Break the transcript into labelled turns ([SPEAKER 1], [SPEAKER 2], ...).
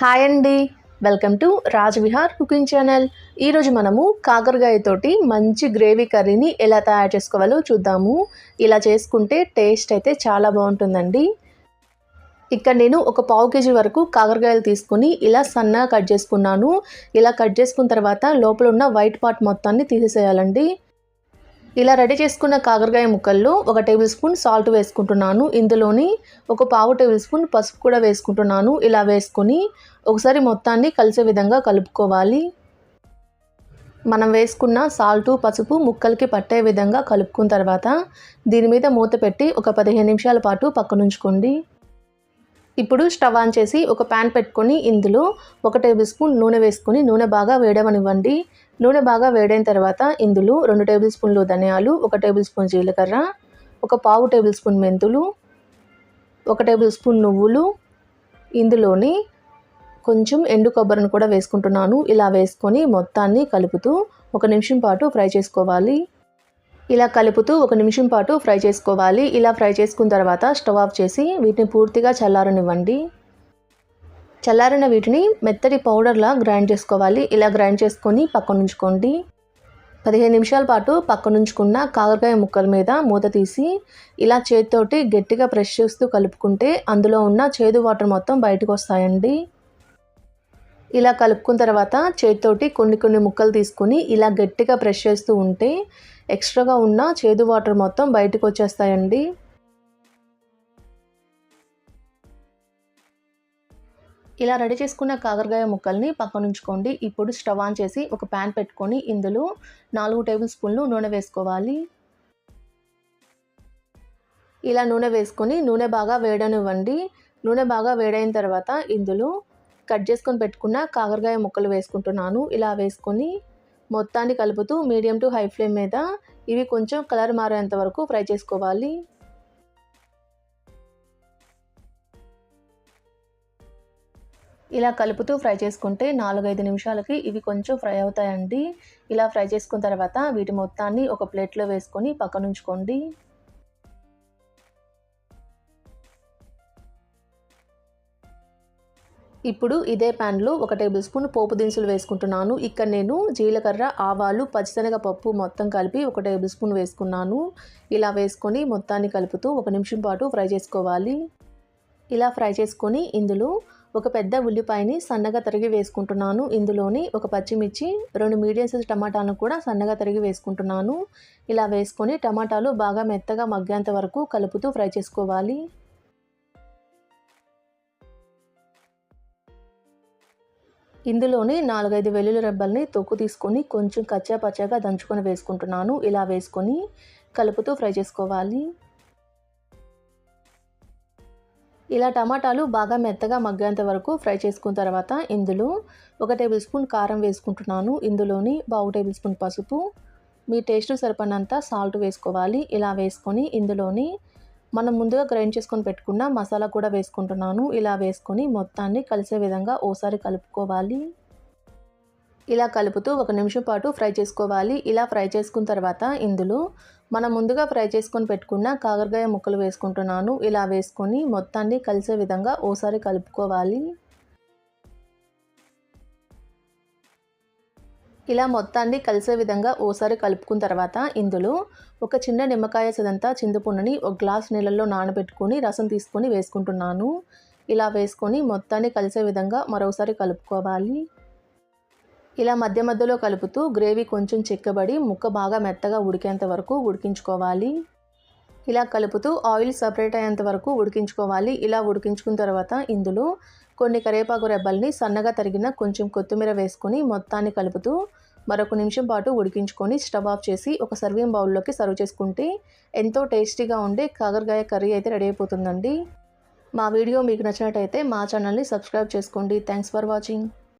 [SPEAKER 1] Hi అండి. Welcome to Rajavihar cooking channel ఈరోజు మనము కాకరకాయతోటి మంచి గ్రేవీ కర్రీని ఎలా తయారు చేసుకోవాలో చూద్దాము. ఇలా చేసుకుంటే టేస్ట్ అయితే చాలా బాగుంటుందండి. ఇక్కడ నేను ఒక పావు కేజీ వరకు కాకరకాయలు తీసుకుని ఇలా సన్నగా కట్ చేసుకున్నాను. ఇలా కట్ చేసుకున్న తర్వాత లోపల ఉన్న వైట్ పార్ట్ మొత్తాన్ని తీసేసేయాలండి. ఇలా రెడీ చేసుకున్న కాకరకాయ ముక్కల్లో ఒక టేబుల్ స్పూన్ సాల్ట్ వేసుకుంటున్నాను. ఇందులోని ఒక పావు టేబుల్ స్పూన్ పసుపు కూడా వేసుకుంటున్నాను. ఇలా వేసుకొని ఒకసారి మొత్తాన్ని కలిసే విధంగా కలుపుకోవాలి. మనం వేసుకున్న సాల్టు పసుపు ముక్కలకి పట్టే విధంగా కలుపుకున్న తర్వాత దీని మీద మూత పెట్టి ఒక పదిహేను నిమిషాల పాటు పక్కనుంచుకోండి. ఇప్పుడు స్టవ్ ఆన్ చేసి ఒక ప్యాన్ పెట్టుకొని ఇందులో ఒక టేబుల్ స్పూన్ నూనె వేసుకొని నూనె బాగా వేడవనివ్వండి. నూనె బాగా వేడైన తర్వాత ఇందులో రెండు టేబుల్ స్పూన్లు ధనియాలు ఒక టేబుల్ స్పూన్ జీలకర్ర ఒక పావు టేబుల్ స్పూన్ మెంతులు ఒక టేబుల్ స్పూన్ నువ్వులు. ఇందులోని కొంచెం ఎండు కొబ్బరిని కూడా వేసుకుంటున్నాను. ఇలా వేసుకొని మొత్తాన్ని కలుపుతూ ఒక నిమిషం పాటు ఫ్రై చేసుకోవాలి. ఇలా కలుపుతూ ఒక నిమిషం పాటు ఫ్రై చేసుకోవాలి. ఇలా ఫ్రై చేసుకున్న తర్వాత స్టవ్ ఆఫ్ చేసి వీటిని పూర్తిగా చల్లారనివ్వండి. చల్లారిన వీటిని మెత్తటి పౌడర్లా గ్రైండ్ చేసుకోవాలి. ఇలా గ్రైండ్ చేసుకొని పక్కనుంచుకోండి పదిహేను నిమిషాల పాటు పక్కనుంచుకున్న కాకరకాయ ముక్కల మీద మూత తీసి ఇలా చేతితోటి గట్టిగా ప్రెస్ చేస్తూ కలుపుకుంటే అందులో ఉన్న చేదు వాటర్ మొత్తం బయటకు వస్తాయండి. ఇలా కలుపుకున్న తర్వాత చేతితోటి కొన్ని కొన్ని ముక్కలు తీసుకొని ఇలా గట్టిగా ప్రెష్ చేస్తూ ఉంటే ఎక్స్ట్రాగా ఉన్న చేదు వాటర్ మొత్తం బయటకు వచ్చేస్తాయండి. ఇలా రెడీ చేసుకున్న కాకరకాయ ముక్కల్ని పక్కన ఉంచుకోండి. ఇప్పుడు స్టవ్ ఆన్ చేసి ఒక ప్యాన్ పెట్టుకొని ఇందులో నాలుగు టేబుల్ స్పూన్లు నూనె వేసుకోవాలి. ఇలా నూనె వేసుకొని నూనె బాగా వేడనివ్వండి. నూనె బాగా వేడైన తర్వాత ఇందులో కట్ చేసుకొని పెట్టుకున్న కాకరకాయ ముక్కలు వేసుకుంటున్నాను. ఇలా వేసుకొని మొత్తాన్ని కలుపుతూ మీడియం టు హై ఫ్లేమ్ మీద ఇవి కొంచెం కలర్ మారేంత వరకు ఫ్రై చేసుకోవాలి. ఇలా కలుపుతూ ఫ్రై చేసుకుంటే నాలుగైదు నిమిషాలకి ఇవి కొంచెం ఫ్రై అవుతాయండి. ఇలా ఫ్రై చేసుకున్న తర్వాత వీటి మొత్తాన్ని ఒక ప్లేట్లో వేసుకొని పక్కనుంచుకోండి. ఇప్పుడు ఇదే ప్యాన్లో ఒక టేబుల్ స్పూన్ పోపు దినుసులు వేసుకుంటున్నాను. ఇక్కడ నేను జీలకర్ర ఆవాలు పచ్చిశనగ పప్పు మొత్తం కలిపి ఒక టేబుల్ స్పూన్ వేసుకున్నాను. ఇలా వేసుకొని మొత్తాన్ని కలుపుతూ ఒక నిమిషం పాటు ఫ్రై చేసుకోవాలి. ఇలా ఫ్రై చేసుకొని ఇందులో ఒక పెద్ద ఉల్లిపాయని సన్నగా తరిగి వేసుకుంటున్నాను. ఇందులోని ఒక పచ్చిమిర్చి రెండు మీడియం సైజ్ టమాటాలను కూడా సన్నగా తరిగి వేసుకుంటున్నాను. ఇలా వేసుకొని టమాటాలు బాగా మెత్తగా మగ్గేంత వరకు కలుపుతూ ఫ్రై చేసుకోవాలి. ఇందులోని నాలుగైదు వెల్లుల్లి రెబ్బల్ని తొక్కు తీసుకొని కొంచెం కచ్చా పచ్చగా దంచుకొని వేసుకుంటున్నాను. ఇలా వేసుకొని కలుపుతూ ఫ్రై చేసుకోవాలి. ఇలా టమాటాలు బాగా మెత్తగా మగ్గేంత వరకు ఫ్రై చేసుకున్న తర్వాత ఇందులో ఒక టేబుల్ స్పూన్ కారం వేసుకుంటున్నాను. ఇందులోని పావు టేబుల్ స్పూన్ పసుపు. మీ టేస్ట్ సరిపడినంత సాల్ట్ వేసుకోవాలి. ఇలా వేసుకొని ఇందులోని మనం ముందుగా గ్రైండ్ చేసుకొని పెట్టుకున్న మసాలా కూడా వేసుకుంటున్నాను. ఇలా వేసుకొని మొత్తాన్ని కలిసే విధంగా ఓసారి కలుపుకోవాలి. ఇలా కలుపుతూ ఒక నిమిషం పాటు ఫ్రై చేసుకోవాలి. ఇలా ఫ్రై చేసుకున్న తర్వాత ఇందులో మనం ముందుగా ఫ్రై చేసుకొని పెట్టుకున్న కాకరకాయ ముక్కలు వేసుకుంటున్నాను. ఇలా వేసుకొని మొత్తాన్ని కలిసే విధంగా ఓసారి కలుపుకోవాలి. ఇలా మొత్తాన్ని కలిసే విధంగా ఓసారి కలుపుకున్న తర్వాత ఇందులో ఒక చిన్న నిమ్మకాయ సదంతా చింతపండుని ఒక గ్లాస్ నీళ్ళల్లో నానబెట్టుకొని రసం తీసుకొని వేసుకుంటున్నాను. ఇలా వేసుకొని మొత్తాన్ని కలిసే విధంగా మరోసారి కలుపుకోవాలి. ఇలా మధ్య మధ్యలో కలుపుతూ గ్రేవీ కొంచెం చిక్కబడి ముక్క బాగా మెత్తగా ఉడికేంత వరకు ఉడికించుకోవాలి. ఇలా కలుపుతూ ఆయిల్ సపరేట్ అయ్యేంత వరకు ఉడికించుకోవాలి. ఇలా ఉడికించుకున్న తర్వాత ఇందులో కొన్ని కరివేపాకు రెబ్బల్ని సన్నగా తరిగిన కొంచెం కొత్తిమీర వేసుకొని మొత్తాన్ని కలుపుతూ మరొక నిమిషం పాటు ఉడికించుకొని స్టవ్ ఆఫ్ చేసి ఒక సర్వింగ్ బౌల్లోకి సర్వ్ చేసుకుంటే ఎంతో టేస్టీగా ఉండే కాకరకాయ కర్రీ అయితే రెడీ అయిపోతుందండి. మా వీడియో మీకు నచ్చినట్టయితే మా ఛానల్ని సబ్స్క్రైబ్ చేసుకోండి. Thanks for watching.